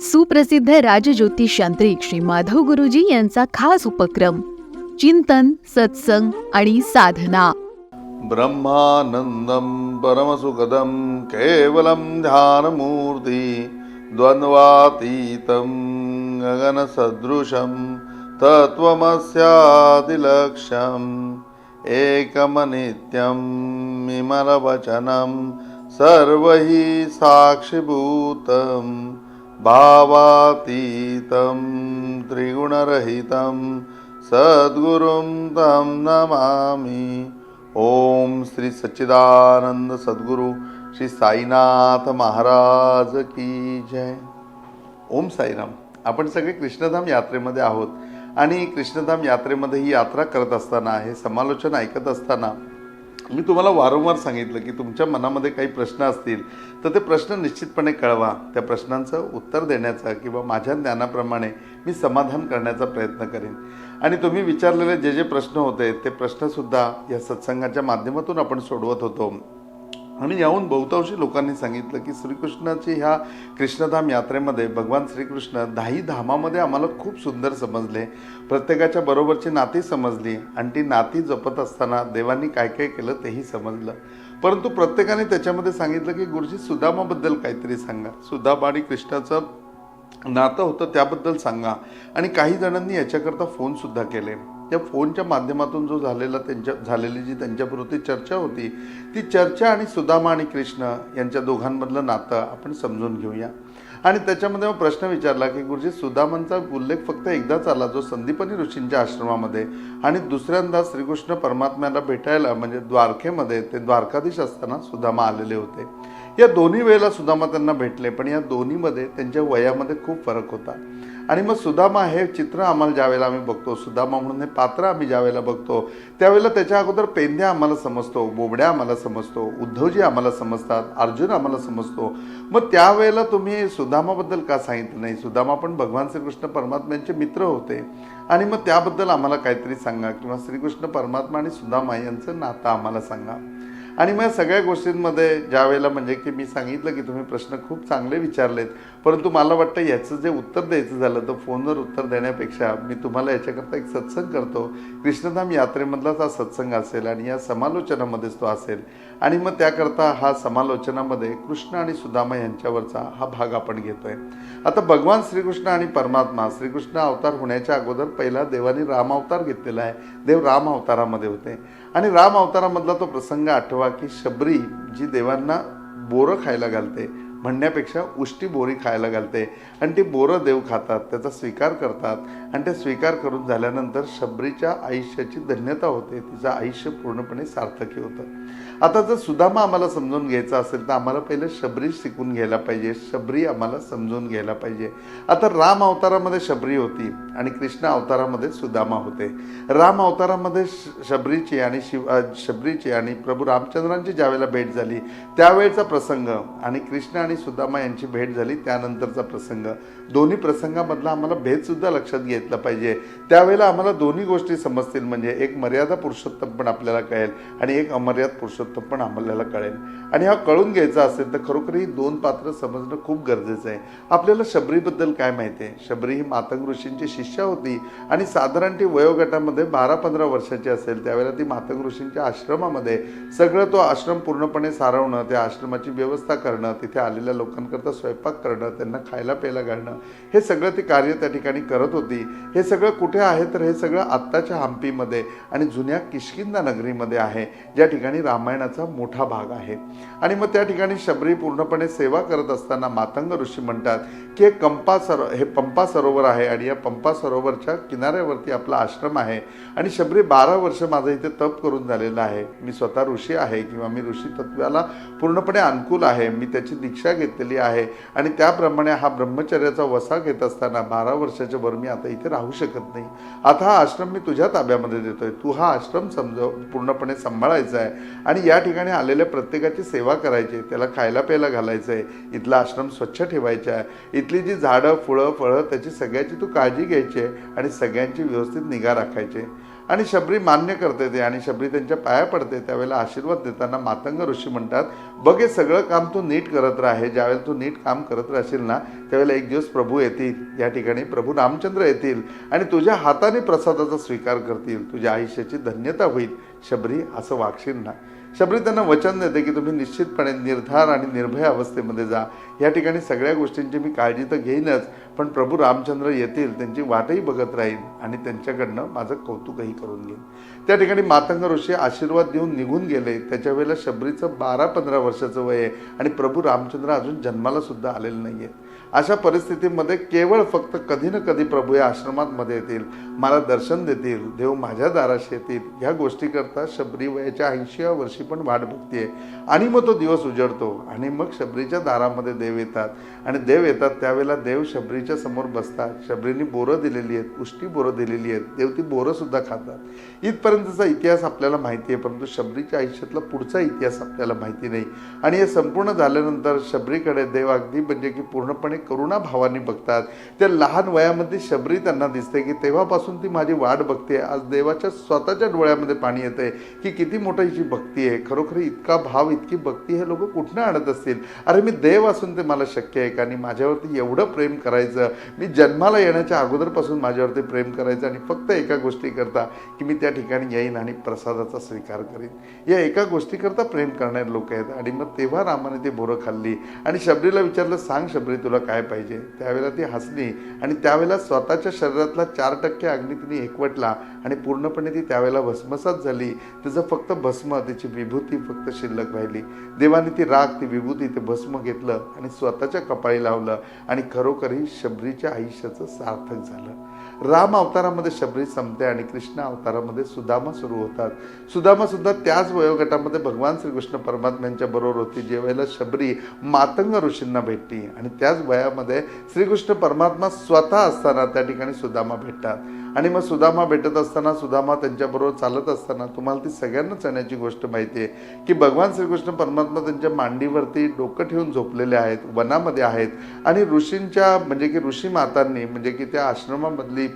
सुप्रसिद्ध राजज्योतिष यांत्रिक श्री माधव गुरुजी यांचा खास उपक्रम चिंतन सत्संग आणि साधना. ब्रह्मानन्दं परमसुखदं केवलं ध्यानमूर्ति द्वन्द्वातीतं गगनसदृशं तत्त्वमस्यादिलक्ष्यम् एकमनित्यं विमलवचनम सर्व हि साक्षिभूतं भावातीतं त्रिगुणरहितं सद्गुरुं तं नमामि। ओम श्री सच्चिदानंद सद्गुरु श्री साईनाथ महाराज की जय। ओम साईराम। आपण सगळे कृष्णधाम यात्रेमध्ये आहोत आणि कृष्णधाम यात्रेमध्ये ही यात्रा करत असताना हे समालोचन ऐकत असताना मी तुम्हाला वारंवार सांगितलं की तुमच्या मनामध्ये काही प्रश्न असतील तर ते प्रश्न निश्चितपणे कळवा. त्या प्रश्नांचं उत्तर देण्याचा किंवा माझ्या ज्ञानाप्रमाणे मी समाधान करण्याचा प्रयत्न करेन. आणि तुम्ही विचारलेले जे जे प्रश्न होते ते प्रश्नसुद्धा या सत्संगाच्या माध्यमातून आपण सोडवत होतो. आणि याहून बहुतांशी लोकांनी सांगितलं की श्रीकृष्णाची ह्या कृष्णधाम यात्रेमध्ये भगवान श्रीकृष्ण दहाही धामामध्ये आम्हाला खूप सुंदर समजले. प्रत्येकाच्या बरोबरची नाती समजली. आणि ती नाती जपत असताना देवांनी काय काय केलं तेही समजलं. परंतु प्रत्येकाने त्याच्यामध्ये सांगितलं की गुरुजी सुदामाबद्दल काहीतरी सांगा. सुदामा आणि कृष्णाचं नातं होतं त्याबद्दल सांगा. आणि काही जणांनी याच्याकरता फोनसुद्धा केले. त्या फोनच्या माध्यमातून जो झालेला त्यांच्या झालेली जी त्यांच्यापुरती चर्चा होती ती चर्चा आणि सुदामा आणि कृष्ण यांच्या दोघांमधलं नातं आपण समजून घेऊया. आणि त्याच्यामध्ये मग प्रश्न विचारला की गुरुजी सुदामांचा उल्लेख फक्त एकदाच आला जो संदीपनी ऋषींच्या आश्रमामध्ये. आणि दुसऱ्यांदा श्रीकृष्ण परमात्म्याला भेटायला म्हणजे द्वारकेमध्ये ते द्वारकाधीश असताना सुदामा आलेले होते. या दोन्ही वेळेला सुदामा त्यांना भेटले पण या दोन्हीमध्ये त्यांच्या वयामध्ये खूप फरक होता. आणि मग सुदामा हे चित्र आम्हाला ज्यावेळेला आम्ही बघतो सुदामा म्हणून हे पात्र आम्ही ज्यावेळेला बघतो त्यावेळेला त्याच्या अगोदर पेंद्या आम्हाला समजतो बोबड्या आम्हाला समजतो उद्धवजी आम्हाला समजतात अर्जुन आम्हाला समजतो. मग त्यावेळेला तुम्ही सुदामाबद्दल का सांगितलं नाही? सुदामा पण भगवान श्रीकृष्ण परमात्म्यांचे मित्र होते. आणि मग त्याबद्दल आम्हाला काहीतरी सांगा किंवा श्रीकृष्ण परमात्मा आणि सुदामा यांचं नातं आम्हाला सांगा. आणि मग सगळ्या गोष्टींमध्ये ज्या वेळेला म्हणजे की मी सांगितलं की तुम्ही प्रश्न खूप चांगले विचारलेत परंतु मला वाटतं याचं जे उत्तर द्यायचं झालं तर फोनवर उत्तर देण्यापेक्षा मी तुम्हाला याच्याकरता एक सत्संग करतो. कृष्णधाम यात्रेमधलाच हा सत्संग असेल आणि या समालोचनामध्येच तो असेल. आणि मग त्याकरता हा समालोचनामध्ये कृष्ण आणि सुदामा यांच्यावरचा हा भाग आपण घेतोय. आता भगवान श्रीकृष्ण आणि परमात्मा श्रीकृष्ण अवतार होण्याच्या अगोदर पहिला देवाने राम अवतार घेतलेला आहे. देव राम अवतारामध्ये होते. आणि राम अवतारामधला तो प्रसंग आठवा की शबरी जी देवांना बोरं खायला घालते म्हणण्यापेक्षा उष्टी बोरी खायला घालते. आणि ती बोरं देव खातात त्याचा स्वीकार करतात. आणि ते स्वीकार करून झाल्यानंतर शबरीच्या आयुष्याची धन्यता होते. तिचं आयुष्य पूर्णपणे सार्थकी होतं. आता जर सुदामा आम्हाला समजून घ्यायचा असेल तर आम्हाला पहिलं शबरी शिकून घ्यायला पाहिजे. शबरी आम्हाला समजून घ्यायला पाहिजे. आता राम अवतारामध्ये शबरी होती आणि कृष्ण अवतारामध्ये सुदामा होते. राम अवतारामध्ये शबरीची आणि शिव शबरीची आणि प्रभू रामचंद्रांची ज्यावेळेला भेट झाली त्यावेळेचा प्रसंग आणि कृष्ण आणि सुदामा यांची भेट झाली त्यानंतरचा प्रसंग. दोन्ही प्रसंगामधला आम्हाला भेदसुद्धा लक्षात घेतला पाहिजे. त्यावेळेला आम्हाला दोन्ही गोष्टी समजतील म्हणजे एक मर्यादा पुरुषोत्तम पण आपल्याला कळेल आणि एक अमर्याद पुरुषोत्तम पण आम्हाला कळेल. आणि हा कळून घ्यायचा असेल तर खरोखर ही दोन पात्र समजणं खूप गरजेचं आहे. आपल्याला शबरीबद्दल काय माहिती आहे? शबरी ही मातंग ऋषींची शिष्या होती आणि साधारण ती वयोगटामध्ये बारा पंधरा वर्षाची असेल. त्यावेळेला ती मातंग ऋषींच्या आश्रमामध्ये सगळं तो आश्रम पूर्णपणे सारवणं त्या आश्रमाची व्यवस्था करणं तिथे आलेल्या लोकांकरता स्वयंपाक करणं त्यांना खायला प्यायला घालणं हे सगळं ती कार्य त्या ठिकाणी करत होती. हे सगळं कुठे आहे? तर हे सगळं आत्ताच्या हम्पीमध्ये आणि जुन्या किशकिंदा नगरीमध्ये आहे ज्या ठिकाणी रामायणाचा मोठा भाग आहे. आणि मग त्या ठिकाणी शबरी पूर्णपणे सेवा करत असताना मातंग ऋषी म्हणतात की हे कंपा सरो हे पंपा सरोवर आहे आणि या पंपा सरोवरच्या किनाऱ्यावरती आपला आश्रम आहे. आणि शबरी बारा वर्ष माझं इथे तप करून झालेलं आहे. मी स्वतः ऋषी आहे किंवा मी ऋषी तत्वाला पूर्णपणे अनुकूल आहे. मी त्याची दीक्षा घेतलेली आहे. आणि त्याप्रमाणे हा ब्रह्मचर्याचा वसा घेत असताना बारा वर्षाच्या वर मी आता इथे राहू शकत नाही. आता हा आश्रम मी तुझ्या ताब्यामध्ये देतोय. तू हा आश्रम समजव पूर्णपणे सांभाळायचा आहे. आणि या ठिकाणी आलेल्या प्रत्येकाची सेवा करायची त्याला खायला प्यायला घालायचं आहे. इथला आश्रम स्वच्छ ठेवायचा आहे. इथली जी झाडं फुळं फळं त्याची सगळ्याची तू काळजी घ्यायची आहे. आणि सगळ्यांची व्यवस्थित निगा राखायची आहे. आणि शबरी मान्य करते ते आणि शबरी त्यांच्या पाया पडते त्यावेळेला आशीर्वाद देताना मातंग ऋषी म्हणतात बघे सगळं काम तू नीट करत राहे ज्यावेळेला तू नीट काम करत राहशील ना त्यावेळेला एक दिवस प्रभू येतील या ठिकाणी प्रभू रामचंद्र येतील आणि तुझ्या हाताने प्रसादाचा स्वीकार करतील तुझ्या आयुष्याची धन्यता होईल शबरी असं वागशील ना. शबरी त्यांना वचन देते की तुम्ही निश्चितपणे निर्धार आणि निर्भय अवस्थेमध्ये जा. या ठिकाणी सगळ्या गोष्टींची मी काळजी तर घेईनच पण प्रभू रामचंद्र येतील त्यांची वाटही बघत राहील आणि त्यांच्याकडनं माझं कौतुकही करून घेईन. त्या ठिकाणी मातंग ऋषी आशीर्वाद देऊन निघून गेले. त्याच्या वेळेला शबरीचं बारा पंधरा वर्षाचं वय आहे आणि प्रभू रामचंद्र अजून जन्माला सुद्धा आलेलं नाही आहेत अशा परिस्थितीमध्ये केवळ फक्त कधी ना कधी प्रभू या आश्रमातमध्ये येतील मला दर्शन देतील देव माझ्या दाराशी येतील. ह्या गोष्टीकरता शबरी वयाच्या ऐंशीव्या वर्षी पण वाट बघते आणि मग तो दिवस उजडतो आणि मग शबरीच्या दारामध्ये देव येतात. आणि देव येतात त्यावेळेला देव शबरीच्या समोर बसतात. शबरीने बोरं दिलेली आहेत उष्टी बोरं दिलेली आहेत. देव ती बोरंसुद्धा खातात. इथपर्यंतचा इतिहास आपल्याला माहिती आहे परंतु शबरीच्या आयुष्यातला पुढचा इतिहास आपल्याला माहिती नाही. आणि हे संपूर्ण झाल्यानंतर शबरीकडे देव अगदी म्हणजे की पूर्णपणे करुणा भावाने बघतात. त्या लहान वयामध्ये शबरी त्यांना दिसते की तेव्हापासून ती माझी वाट बघते. आज देवाच्या स्वतःच्या डोळ्यामध्ये पाणी येते की किती मोठं हिची भक्ती आहे. खरोखर इतका भाव इतकी भक्ती हे लोक कुठनं आणत असतील? अरे मी देव असून ते मला शक्य आहे का? आणि माझ्यावरती एवढं प्रेम करायचं. मी जन्माला येण्याच्या अगोदरपासून माझ्यावरती प्रेम करायचं आणि फक्त एका गोष्टी करता की मी त्या ठिकाणी येईन आणि प्रसादाचा स्वीकार करीन. या एका गोष्टीकरता प्रेम करणारे लोक आहेत. आणि मग तेव्हा रामाने ती बोरं खाल्ली. आणि शबरीला विचारलं सांग शबरी तुला काय पाहिजे? त्यावेळेला ती हसली आणि त्यावेळेला स्वतःच्या शरीरातला चार टक्के अग्नी तिने एकवटला आणि पूर्णपणे ती त्यावेळेला भस्मसात झाली. तिचं फक्त भस्म तिची विभूती फक्त शिल्लक राहिली. देवाने ती राग ती विभूती ते भस्म घेतलं आणि स्वतःच्या कपाळी लावलं आणि खरोखरही शबरीच्या आयुष्याचं सार्थक झालं. राम अवतारामध्ये शबरी संपते आणि कृष्ण अवतारामध्ये सुदामा सुरू होतात. सुदामा सुद्धा त्याच वयोगटामध्ये भगवान श्रीकृष्ण परमात्म्यांच्या बरोबर होती. जेव्हा शबरी मातंग ऋषींना भेटली आणि त्याच वयामध्ये श्रीकृष्ण परमात्मा स्वतः असताना त्या ठिकाणी सुदामा भेटतात. आणि मग सुदामा भेटत असताना सुदामा त्यांच्याबरोबर चालत असताना तुम्हाला ती सगळ्यांनाच चण्याची गोष्ट माहिती आहे की भगवान श्रीकृष्ण परमात्मा त्यांच्या मांडीवरती डोकं ठेवून झोपलेले आहेत वनामध्ये आहेत. आणि ऋषींच्या म्हणजे की ऋषी मातांनी म्हणजे की त्या आश्रमामधली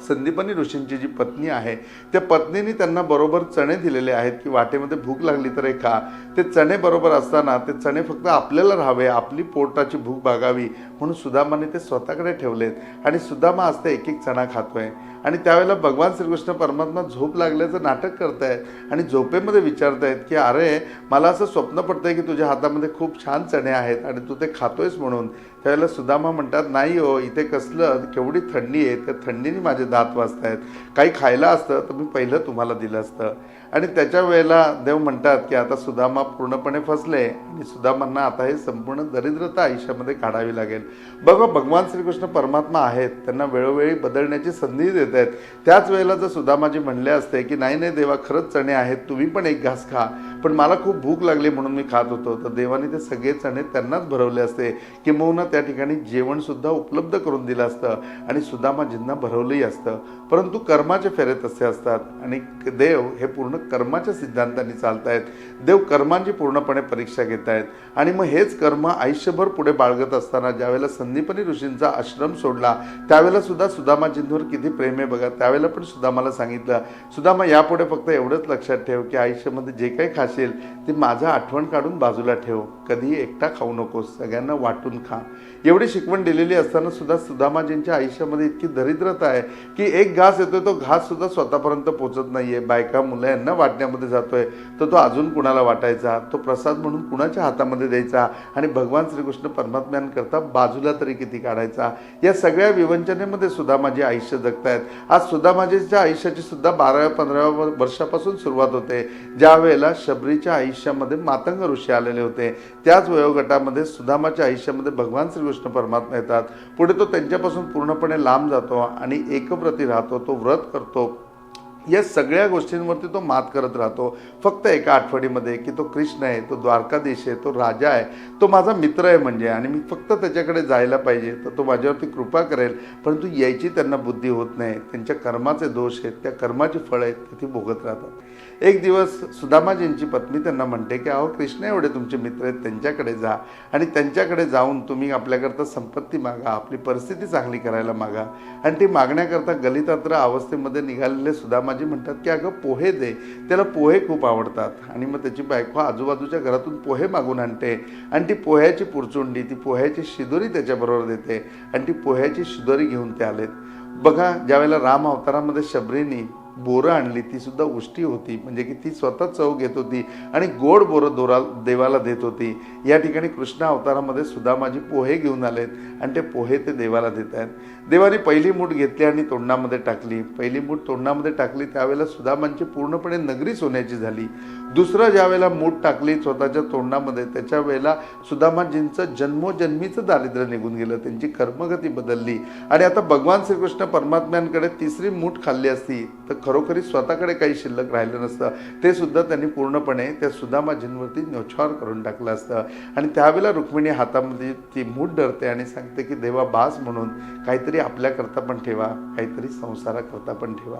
संदीपनी ऋषींची जी पत्नी आहे त्या पत्नीने त्यांना बरोबर चणे दिलेले आहेत की वाटेमध्ये भूक लागली तर हे खा. ते चणे बरोबर असताना ते चणे फक्त आपल्याला राहावे आपली पोटाची भूक भागावी म्हणून सुदामाने ते स्वतःकडे ठेवलेत. आणि सुदामा असते एक एक चणा खातोय. आणि त्यावेळेला भगवान श्रीकृष्ण परमात्मा झोप लागल्याचं नाटक करतायत आणि झोपेमध्ये विचारतायत की अरे मला असं स्वप्न पडतंय की तुझ्या हातामध्ये खूप छान चणे आहेत आणि तू ते खातोयस म्हणून. त्यावेळेला सुदामा म्हणतात नाही हो इथे कसलं केवढी थंडी आहे त्या थंडीने माझे दात वाजतायत. काही खायला असतं तर मी पहिलं तुम्हाला दिलं असतं. आणि त्याच्या वेळेला देव म्हणतात की आता सुदामा पूर्णपणे फसले. आणि सुदामांना आता हे संपूर्ण दरिद्रता आयुष्यामध्ये काढावी लागेल. बघा भगवान श्रीकृष्ण परमात्मा आहेत. त्यांना वेळोवेळी बदलण्याची संधी देत आहेत. त्याच वेळेला जर सुदामाजी म्हणले असते की नाही नाही देवा खरंच चणे आहेत. तुम्ही पण एक घास खा. पण मला खूप भूक लागली म्हणून मी खात होतो. तर देवाने ते सगळे चणे त्यांनाच भरवले असते किंबहुना त्या ठिकाणी जेवणसुद्धा उपलब्ध करून दिलं असतं. आणि सुदामाजींना भरवलंही असतं. परंतु कर्माचे फेरे तसे असतात. आणि देव हे पूर्ण कर्माच्या सिद्धांताने चालतायत. देव कर्मांची पूर्णपणे परीक्षा घेत आहेत आणि मग हेच कर्म आयुष्यभर पुढे बाळगत असताना ज्यावेळेला संदीपनी ऋषींचा आश्रम सोडला त्यावेळेला सुद्धा सुदामाजींवर किती प्रेम आहे बघा. त्यावेळेला पण सुदामाला सांगितलं सुदामा यापुढे फक्त एवढंच लक्षात ठेव की आयुष्यामध्ये जे काही खाशील ते माझं आठवण काढून बाजूला ठेव. कधीही एकटा खाऊ नकोस सगळ्यांना वाटून खा. एवढी शिकवण दिलेली असताना सुद्धा सुदामाजींच्या आयुष्यामध्ये इतकी दरिद्रता आहे की एक घास येतोय तो घास सुद्धा स्वतःपर्यंत पोचत नाहीये. बायका मुलं यांना वाटण्यामध्ये जातोय. तर तो अजून कुणाला वाटायचा? तो प्रसाद म्हणून कुणाच्या हातामध्ये द्यायचा? आणि भगवान श्रीकृष्ण परमात्म्यांकरता बाजूला तरी किती काढायचा? या सगळ्या विवंचनेमध्ये सुद्धा माझे आयुष्य जगतायत. आज सुद्धा माझ्याच्या आयुष्याची सुद्धा बाराव्या पंधराव्या वर्षापासून सुरुवात होते. ज्या वेळेला शबरीच्या आयुष्यामध्ये मातंग ऋषी आलेले होते त्याच वयोगटामध्ये सुदामाच्या आयुष्यामध्ये भगवान श्रीकृष्ण परमात्मा येतात. पुढे तो त्यांच्यापासून पूर्णपणे लांब जातो आणि एकप्रती राहतो तो व्रत करतो. या सगळ्या गोष्टींवरती तो मात करत राहतो. फक्त एका आठवडीमध्ये की तो कृष्ण आहे तो द्वारकाधीश आहे तो राजा आहे तो माझा मित्र आहे म्हणजे. आणि मी फक्त त्याच्याकडे जायला पाहिजे तर तो माझ्यावरती कृपा करेल. परंतु यायची त्यांना बुद्धी होत नाही. त्यांच्या कर्माचे दोष आहेत त्या कर्माची फळं आहेत ते ती भोगत राहतात. एक दिवस सुदामाजींची पत्नी त्यांना म्हणते की अहो कृष्ण एवढे तुमचे मित्र आहेत त्यांच्याकडे जा. आणि त्यांच्याकडे जाऊन तुम्ही आपल्याकरता संपत्ती मागा आपली परिस्थिती चांगली करायला मागा. आणि ती मागण्याकरता गलितात्र अवस्थेमध्ये निघालेले सुदामा माझी म्हणतात की अगं पोहे दे. त्याला पोहे खूप आवडतात. आणि मग त्याची बायको आजूबाजूच्या घरातून पोहे मागून आणते. आणि ती पोह्याची पुरचुंडी ती पोह्याची शिदोरी त्याच्याबरोबर देते. आणि ती पोह्याची शिदोरी घेऊन ते आलेत. बघा ज्यावेळेला राम अवतारामध्ये शबरीनी बोरं आणली ती सुद्धा उष्टी होती. म्हणजे की ती स्वतः चव घेत होती आणि गोड बोरं दोरा देवाला देत होती. या ठिकाणी कृष्ण अवतारामध्ये सुदामाजी पोहे घेऊन आलेत आणि ते पोहे ते देवाला देत आहेत. देवाने पहिली मूठ घेतली आणि तोंडामध्ये टाकली. पहिली मूठ तोंडामध्ये टाकली त्यावेळेला सुदामांची म्हणजे पूर्णपणे नगरी सोन्याची झाली. दुसरं ज्यावेळेला मूठ टाकली स्वतःच्या तोंडामध्ये त्याच्या वेळेला सुदामाजींचं जन्मोजन्मीचं दारिद्र्य निघून गेलं. त्यांची कर्मगती बदलली. आणि आता भगवान श्रीकृष्ण परमात्म्यांकडे तिसरी मूठ खाल्ली असती तर खरोखरी स्वतःकडे काही शिल्लक राहिलं नसतं. ते सुद्धा त्यांनी पूर्णपणे त्या सुदामाजींवरती न्योछावर करून टाकलं असतं. आणि त्यावेळेला रुक्मिणी हातामध्ये ती मूठ डरते आणि सांगते की देवा बास म्हणून काहीतरी आपल्याकरता पण ठेवा काहीतरी संसाराकरता पण ठेवा.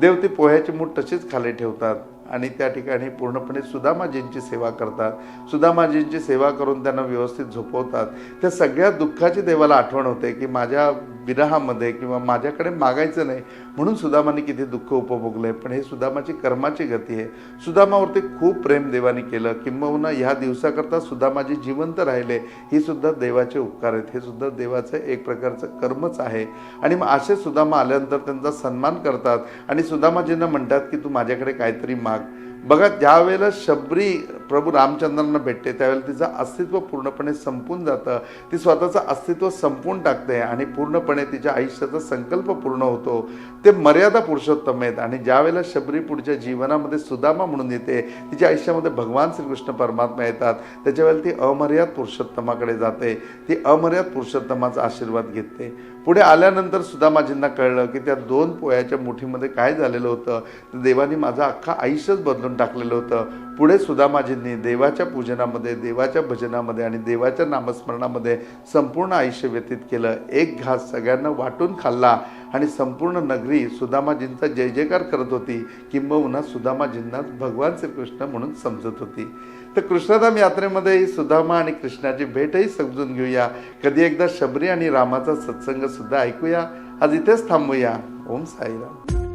देव ती पोह्याची मूठ तशीच खाली ठेवतात. आणि त्या ठिकाणी पूर्णपणे सुदामाजींची सेवा करतात. सुदामाजींची सेवा करून त्यांना व्यवस्थित झोपवतात. त्या सगळ्या दुःखाची देवाला आठवण होते की माझ्या विरहामध्ये किंवा माझ्याकडे मागायचं नाही म्हणून सुदामाने किती दुःख उपभोगले. पण हे सुदामाची कर्माची गती आहे. सुदामावरती खूप प्रेम देवाने केलं. किंबहुना ह्या दिवसाकरता सुदामाजी जिवंत राहिले. ही सुद्धा देवाचे उपकार आहेत. हे सुद्धा देवाचं एक प्रकारचं कर्मच आहे. आणि मग असे सुदामा आल्यानंतर त्यांचा सन्मान करतात. आणि सुदामाजींना म्हणतात की तू माझ्याकडे काहीतरी माग так. बघा ज्यावेळेला शबरी प्रभू रामचंद्रांना भेटते त्यावेळेला तिचं अस्तित्व पूर्णपणे संपून जातं. ती स्वतःचं अस्तित्व संपून टाकते आणि पूर्णपणे तिच्या आयुष्याचा संकल्प पूर्ण होतो. ते मर्यादा पुरुषोत्तम आहेत आणि ज्यावेळेला शबरी पुढच्या जीवनामध्ये सुदामा म्हणून येते तिच्या आयुष्यामध्ये भगवान श्रीकृष्ण परमात्मा येतात. त्याच्यावेळेला ती अमर्याद पुरुषोत्तमाकडे जाते. ती अमर्याद पुरुषोत्तमाचा आशीर्वाद घेते. पुढे आल्यानंतर सुदामाजींना कळलं की त्या दोन पोयाच्या मुठीमध्ये काय झालेलं होतं. देवानी माझं अख्खा आयुष्यच बदलून टाकलेलं होतं. पुढे सुदामाजींनी देवाच्या पूजनामध्ये देवाच्या भजनामध्ये आणि देवाच्या नामस्मरणामध्ये संपूर्ण आयुष्य व्यतीत केलं. एक घास सगळ्यांना वाटून खाल्ला आणि संपूर्ण नगरी सुदामाजींचा जय जयकार करत होती किंबहुना सुदामाजींना भगवान श्रीकृष्ण म्हणून समजत होती. तर कृष्णधाम यात्रेमध्ये सुदामा आणि कृष्णाची भेटही समजून घेऊया. कधी एकदा शबरी आणि रामाचा सत्संग सुद्धा ऐकूया. आज इथेच थांबूया. ओम साईराम.